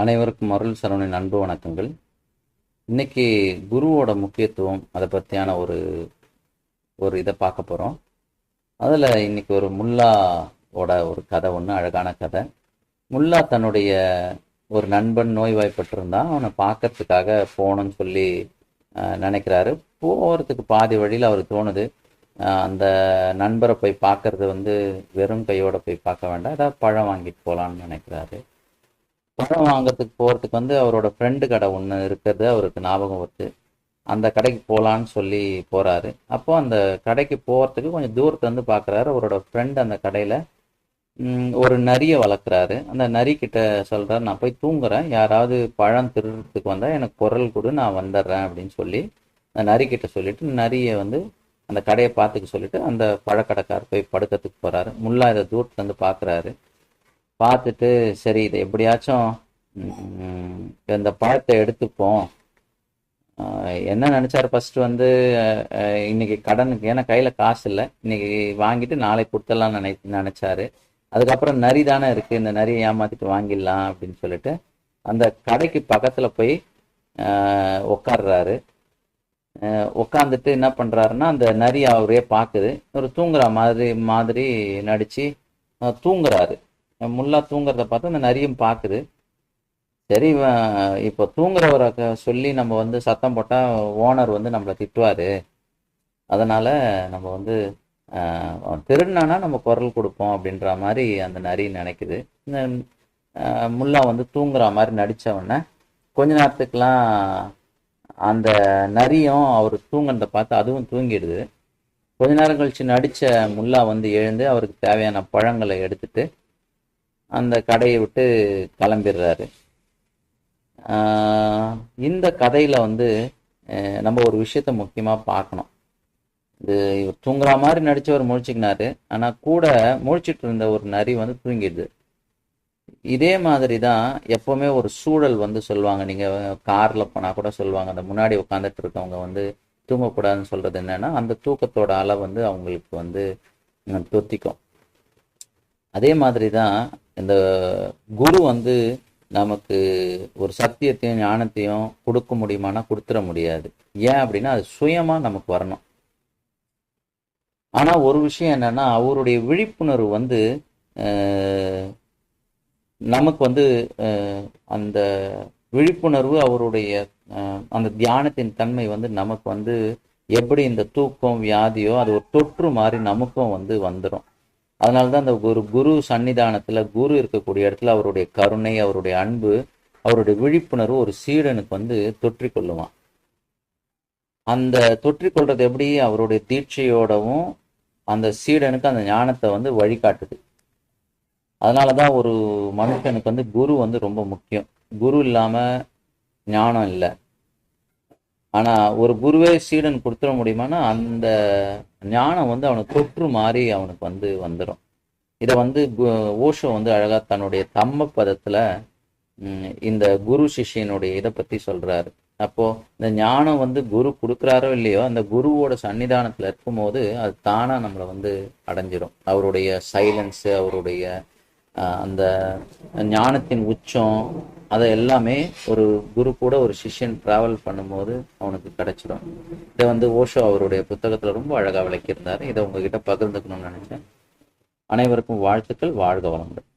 அனைவருக்கும் அருள் சரவணின் அன்பு வணக்கங்கள். இன்னைக்கு குருவோட முக்கியத்துவம் அதை பற்றியான ஒரு ஒரு இதை பார்க்க போகிறோம் அதில் இன்னைக்கு ஒரு முல்லாவோட ஒரு கதை ஒன்று அழகான கதை. முல்லா தன்னுடைய ஒரு நண்பன் நோய்வாய்ப்பட்டிருந்தான் அவனை பார்க்கறதுக்காக போகணும்னு சொல்லி நினைக்கிறாரு. போகிறதுக்கு பாதி வழியில் அவருக்கு தோணுது. அந்த நண்பரை போய் பார்க்கறது வந்து வெறும் கையோட போய் பார்க்க வேண்டாம். ஏதாவது பழம் வாங்கிட்டு போகலான்னு நினைக்கிறாரு. பழம் வாங்கிறதுக்கு போகிறதுக்கு வந்து அவரோட ஃப்ரெண்டு கடை ஒன்று இருக்கிறது அவருக்கு ஞாபகம் வருது. அந்த கடைக்கு போகலான்னு சொல்லி போகிறாரு அப்போ அந்த கடைக்கு போகிறதுக்கு கொஞ்சம் தூரத்தை வந்து பார்க்குறாரு அவரோட ஃப்ரெண்ட் அந்த கடையில் ஒரு நரியை வளர்க்குறாரு. அந்த நரி கிட்ட சொல்கிறாரு நான் போய் தூங்குறேன். யாராவது பழம் திருடுறதுக்கு வந்தால் எனக்கு குரல் கொடு. நான் வந்துடுறேன் அப்படின்னு சொல்லி அந்த நரி கிட்ட சொல்லிட்டு நரியை வந்து அந்த கடையை பார்த்துக்க சொல்லிட்டு அந்த பழக்கடைக்காரர் போய் படுக்கிறதுக்கு போகிறாரு முல்லா இதை தூரத்துலேருந்து பார்க்குறாரு பார்த்துட்டு சரி இதை எப்படியாச்சும் இந்த பழத்தை எடுத்துப்போம். ஆஹ் என்ன நினைச்சாரு ஃபர்ஸ்ட் வந்து இன்னைக்கு கடனுக்கு ஏன்னா கையில காசு இல்லை. இன்னைக்கு வாங்கிட்டு நாளைக்கு கொடுத்துடலாம் நினை நினைச்சாரு. அதுக்கப்புறம் நரி தானே இருக்கு. இந்த நரியை ஏமாத்திட்டு வாங்கிடலாம் அப்படின்னு சொல்லிட்டு அந்த கடைக்கு பக்கத்துல போய் ஆஹ், உட்கார்றாரு ஆஹ், உட்காந்துட்டு என்ன பண்றாருன்னா அந்த நரி அவரே பார்க்குது. ஒரு தூங்குற மாதிரி மாதிரி நடிச்சு தூங்குறாரு. முல்லா தூங்குறத பார்த்து அந்த நரியும் பார்க்குது. சரி இப்போ தூங்குறவரை சொல்லி நம்ம வந்து சத்தம் போட்டால் ஓனர் வந்து நம்மளை திட்டுவார். அதனால் நம்ம வந்து திருடினானா நம்ம குரல் கொடுப்போம் அப்படின்ற மாதிரி அந்த நரி நினைக்குது. இந்த முல்லா வந்து தூங்குற மாதிரி நடித்தவொடனே கொஞ்ச நேரத்துக்கெலாம் அந்த நரியும் அவர் தூங்குறதை பார்த்து அதுவும் தூங்கிடுது. கொஞ்ச நேரம் கழிச்சு நடித்த முல்லா வந்து எழுந்து அவருக்கு தேவையான பழங்களை எடுத்துட்டு அந்த கடையை விட்டு கிளம்பிடுறாரு. ஆஹ் இந்த கதையில வந்து அஹ் நம்ம ஒரு விஷயத்த முக்கியமா பார்க்கணும். இது இவர் தூங்குற மாதிரி நடிச்சவர் முழிச்சுக்கினாரு. ஆனா கூட முழிச்சிட்டு இருந்த ஒரு நரி வந்து தூங்கிடுது. இதே மாதிரி தான் எப்பவுமே ஒரு சூழல் வந்து சொல்லுவாங்க. நீங்க கார்ல போனா கூட சொல்லுவாங்க. அந்த முன்னாடி உட்காந்துட்டு இருக்கவங்க வந்து தூங்கக்கூடாதுன்னு சொல்றது என்னன்னா அந்த தூக்கத்தோட அளவு வந்து அவங்களுக்கு வந்து தொத்திக்கும். அதே மாதிரி தான் இந்த குரு வந்து நமக்கு ஒரு சத்தியத்தையும் ஞானத்தையும் கொடுக்க முடியுமானா கொடுத்துட முடியாது. ஏன் அப்படின்னா அது சுயமா நமக்கு வரணும். ஆனா ஒரு விஷயம் என்னன்னா அவருடைய விழிப்புணர்வு வந்து நமக்கு வந்து அந்த விழிப்புணர்வு அவருடைய அந்த தியானத்தின் தன்மை வந்து நமக்கு வந்து எப்படி இந்த தூக்கம் வியாதியோ அது ஒரு தொற்று மாதிரி நமக்கும் வந்து வந்துடும் அதனால தான் அந்த ஒரு குரு சன்னிதானத்தில் குரு இருக்கக்கூடிய இடத்துல அவருடைய கருணை அவருடைய அன்பு அவருடைய விழிப்புணர்வு ஒரு சீடனுக்கு வந்து தொற்றி கொள்ளுவான் அந்த தொற்றிக் கொள்றது எப்படி? அவருடைய தீட்சையோடவும் அந்த சீடனுக்கு அந்த ஞானத்தை வந்து வழிகாட்டுது. அதனால தான் ஒரு மனுஷனுக்கு வந்து குரு வந்து ரொம்ப முக்கியம். குரு இல்லாம ஞானம் இல்லை. ஆனால் ஒரு குருவே சீடன் கொடுத்துட முடியுமானா அந்த ஞானம் வந்து அவனுக்கு தொற்று மாதிரி அவனுக்கு வந்து வந்துடும் இதை வந்து கு- ஓஷோ வந்து அழகாக தன்னுடைய தம்ம பதத்தில் இந்த குரு சிஷ்யனுடைய இதை பற்றி சொல்கிறாரு அப்போது இந்த ஞானம் வந்து குரு கொடுக்குறாரோ இல்லையோ அந்த குருவோட சன்னிதானத்தில் இருக்கும்போது அது தானாக நம்மளை வந்து அடைஞ்சிடும் அவருடைய சைலன்ஸு அவருடைய அந்த ஞானத்தின் உச்சம் அதை எல்லாமே ஒரு குரு கூட ஒரு சிஷ்யன் டிராவல் பண்ணும்போது அவனுக்கு கிடைச்சிடும். இதை வந்து ஓஷோ அவருடைய புத்தகத்துல ரொம்ப அழகா விளக்கியிருந்தாரு. இதை உங்ககிட்ட பகிர்ந்துக்கணும்னு நினைச்சேன். அனைவருக்கும் வாழ்த்துக்கள். வாழ்க வளமுடன்.